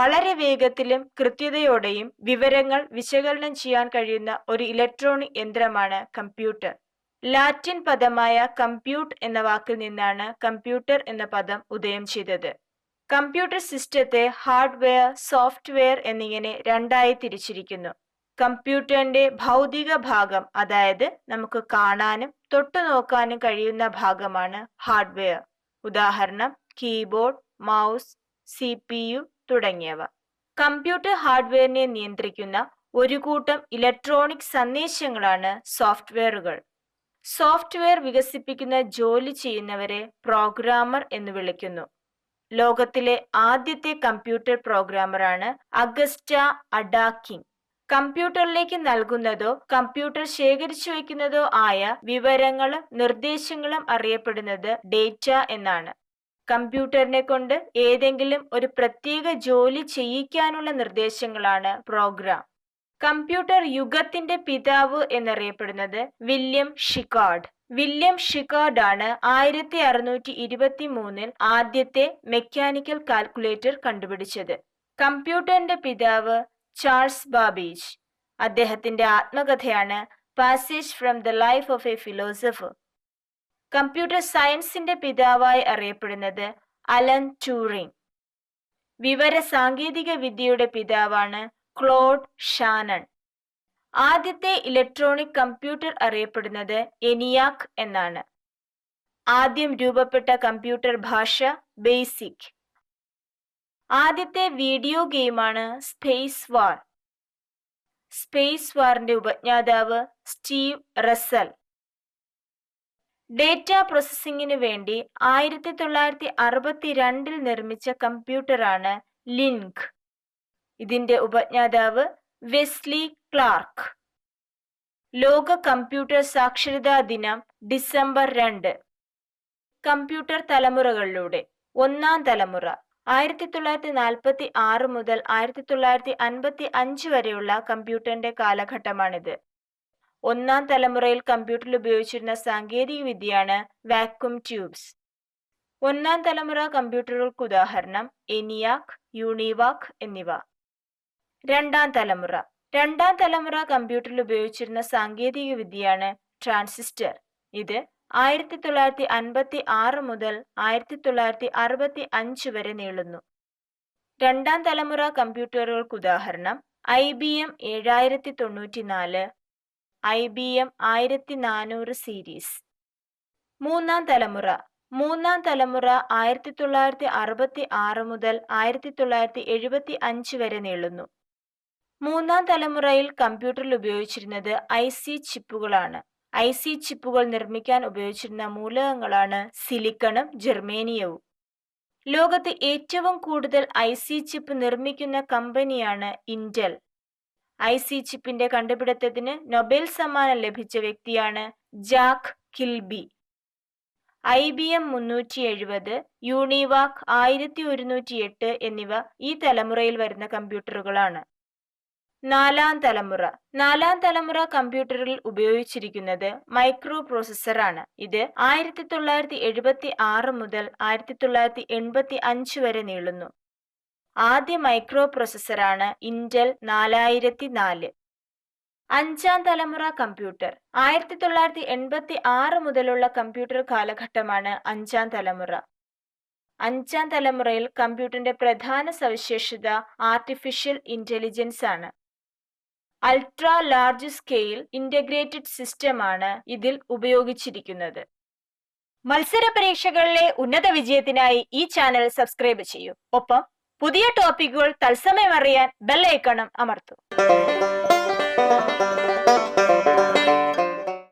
വളരെ വേഗത്തിലും കൃത്യതയോടെയും വിവരങ്ങൾ വിശകലനം ചെയ്യാൻ കഴിയുന്ന ഒരു ഇലക്ട്രോണിക് യന്ത്രമാണ് കമ്പ്യൂട്ടർ ലാറ്റിൻ പദമായ കമ്പ്യൂട്ട് എന്ന വാക്കിൽ നിന്നാണ് കമ്പ്യൂട്ടർ എന്ന പദം ഉദയം ചെയ്തത്. കമ്പ്യൂട്ടർ സിസ്റ്റത്തെ ഹാർഡ്വെയർ സോഫ്റ്റ്വെയർ എന്നിങ്ങനെ രണ്ടായി തിരിച്ചിരിക്കുന്നു. കമ്പ്യൂട്ടറിന്റെ ഭൗതിക ഭാഗം അതായത് നമുക്ക് കാണാനും തൊട്ടു നോക്കാനും കഴിയുന്ന ഭാഗമാണ് ഹാർഡ്വെയർ ഉദാഹരണം keyboard mouse C P U തുടങ്ങിയവ. കമ്പ്യൂട്ടർ ഹാർഡ്വെയറിനെ നിയന്ത്രിക്കുന്ന ഒരു കൂട്ടം ഇലക്ട്രോണിക് സന്ദേശങ്ങളാണ് സോഫ്റ്റ്വെയറുകൾ. സോഫ്റ്റ്വെയർ വികസിപ്പിക്കുന്ന ജോലി ചെയ്യുന്നവരെ പ്രോഗ്രാമർ എന്ന് വിളിക്കുന്നു. ലോകത്തിലെ ആദ്യത്തെ കമ്പ്യൂട്ടർ പ്രോഗ്രാമറാണ് അഗസ്റ്റ അഡാക്കിംഗ്. കമ്പ്യൂട്ടറിലേക്ക് നൽകുന്നതോ കമ്പ്യൂട്ടർ ശേഖരിച്ചു വയ്ക്കുന്നതോ ആയ വിവരങ്ങളും നിർദ്ദേശങ്ങളും അറിയപ്പെടുന്നത് ഡേറ്റ എന്നാണ്. കമ്പ്യൂട്ടറിനെ കൊണ്ട് ഏതെങ്കിലും ഒരു പ്രത്യേക ജോലി ചെയ്യിക്കാനുള്ള നിർദ്ദേശങ്ങളാണ് പ്രോഗ്രാം. കമ്പ്യൂട്ടർ യുഗത്തിന്റെ പിതാവ് എന്നറിയപ്പെടുന്നത് വില്യം ഷിക്കാർഡ്. വില്യം ഷിക്കാർഡ് ആണ് ആയിരത്തി അറുന്നൂറ്റി ഇരുപത്തി മൂന്നിൽ ആദ്യത്തെ മെക്കാനിക്കൽ കാൽക്കുലേറ്റർ കണ്ടുപിടിച്ചത്. കമ്പ്യൂട്ടറിന്റെ പിതാവ് ചാൾസ് ബാബേജ്. അദ്ദേഹത്തിന്റെ ആത്മകഥയാണ് passage from the life of a philosopher computer സയൻസിന്റെ പിതാവായി അറിയപ്പെടുന്നത് അലൻ ട്യൂറിംഗ് വിവര സാങ്കേതിക വിദ്യയുടെ പിതാവാണ് ക്ലോഡ് ഷാനൺ. ആദ്യത്തെ ഇലക്ട്രോണിക് കമ്പ്യൂട്ടർ അറിയപ്പെടുന്നത് എനിയാക് എന്നാണ്. ആദ്യം രൂപപ്പെട്ട കമ്പ്യൂട്ടർ ഭാഷ ബേസിക്. ആദ്യത്തെ വീഡിയോ ഗെയിമാണ് സ്പേസ് വാർ. സ്പേസ് വാറിന്റെ ഉപജ്ഞാതാവ് സ്റ്റീവ് റസൽ ഡേറ്റ പ്രോസസ്സിംഗിന് വേണ്ടി ആയിരത്തി തൊള്ളായിരത്തി അറുപത്തിരണ്ടിൽ നിർമ്മിച്ച കമ്പ്യൂട്ടറാണ് ലിങ്ക് ഇതിന്റെ ഉപജ്ഞാതാവ് വെസ്ലി ക്ലാർക്ക്. ലോക കമ്പ്യൂട്ടർ സാക്ഷരതാ ദിനം ഡിസംബർ രണ്ട്. കമ്പ്യൂട്ടർ തലമുറകളിലൂടെ. ഒന്നാം തലമുറ. ആയിരത്തി തൊള്ളായിരത്തി നാൽപ്പത്തി ആറ് മുതൽ ആയിരത്തി തൊള്ളായിരത്തി അൻപത്തി അഞ്ച് വരെയുള്ള കമ്പ്യൂട്ടറിന്റെ കാലഘട്ടമാണിത്. ഒന്നാം തലമുറയിൽ കമ്പ്യൂട്ടറിൽ ഉപയോഗിച്ചിരുന്ന സാങ്കേതിക വിദ്യയാണ് വാക്വം ട്യൂബ്സ് ഒന്നാം തലമുറ കമ്പ്യൂട്ടറുകൾക്ക് ഉദാഹരണം എനിയാക് യൂണിവാക് എന്നിവ. രണ്ടാം തലമുറ. രണ്ടാം തലമുറ കമ്പ്യൂട്ടറിൽ ഉപയോഗിച്ചിരുന്ന സാങ്കേതിക വിദ്യയാണ് ട്രാൻസിസ്റ്റർ ഇത് ആയിരത്തി തൊള്ളായിരത്തി അൻപത്തി ആറ് മുതൽ ആയിരത്തി തൊള്ളായിരത്തി അറുപത്തി അഞ്ച് വരെ നീളുന്നു. രണ്ടാം തലമുറ കമ്പ്യൂട്ടറുകൾക്ക് ഉദാഹരണം ഐ ബി എം ഏഴായിരത്തി തൊണ്ണൂറ്റി നാല് ഐ ബി എം ആയിരത്തി നാനൂറ് സീരീസ്. മൂന്നാം തലമുറ. മൂന്നാം തലമുറ ആയിരത്തി തൊള്ളായിരത്തി അറുപത്തി ആറ് മുതൽ ആയിരത്തി തൊള്ളായിരത്തി എഴുപത്തി അഞ്ച് വരെ നീളുന്നു. മൂന്നാം തലമുറയിൽ കമ്പ്യൂട്ടറിൽ ഉപയോഗിച്ചിരുന്നത് ഐ സി ചിപ്പുകളാണ്. ഐ സി ചിപ്പുകൾ നിർമ്മിക്കാൻ ഉപയോഗിച്ചിരുന്ന മൂലകങ്ങളാണ് സിലിക്കണും ജെർമേനിയവും. ലോകത്ത് ഏറ്റവും കൂടുതൽ ഐ സി ചിപ്പ് നിർമ്മിക്കുന്ന കമ്പനിയാണ് ഇന്റൽ. ഐ സി ചിപ്പിന്റെ കണ്ടുപിടുത്തത്തിന് നൊബേൽ സമ്മാനം ലഭിച്ച വ്യക്തിയാണ് Jack Kilby. I B M മുന്നൂറ്റി എഴുപത് യൂണിവാക് ആയിരത്തി ഒരുന്നൂറ്റി എട്ട് എന്നിവ ഈ തലമുറയിൽ വരുന്ന കമ്പ്യൂട്ടറുകളാണ്. നാലാം തലമുറ. നാലാം തലമുറ കമ്പ്യൂട്ടറിൽ ഉപയോഗിച്ചിരിക്കുന്നത് മൈക്രോ പ്രോസസ്സറാണ് ഇത് ആയിരത്തി തൊള്ളായിരത്തി എഴുപത്തി ആറ് മുതൽ ആയിരത്തി തൊള്ളായിരത്തി എൺപത്തി അഞ്ച് വരെ നീളുന്നു. ആദ്യ മൈക്രോ പ്രോസസ്സറാണ് ഇന്റൽ നാലായിരത്തി നാല് അഞ്ചാം തലമുറ കമ്പ്യൂട്ടർ. ആയിരത്തി തൊള്ളായിരത്തി എൺപത്തി ആറ് മുതലുള്ള കമ്പ്യൂട്ടർ കാലഘട്ടമാണ് അഞ്ചാം തലമുറ. അഞ്ചാം തലമുറയിൽ കമ്പ്യൂട്ടറിന്റെ പ്രധാന സവിശേഷത ആർട്ടിഫിഷ്യൽ ഇന്റലിജൻസ് ആണ് അൾട്രാ ലാർജ് സ്കെയിൽ ഇന്റഗ്രേറ്റഡ് സിസ്റ്റമാണ് ഇതിൽ ഉപയോഗിച്ചിരിക്കുന്നത്. മത്സര പരീക്ഷകളിലെ ഉന്നത വിജയത്തിനായി ഈ ചാനൽ സബ്സ്ക്രൈബ് ചെയ്യൂ. ഒപ്പം പുതിയ ടോപ്പിക്കുകൾ തത്സമയം അറിയാൻ ബെല്ലൈക്കണം അമർത്തൂ.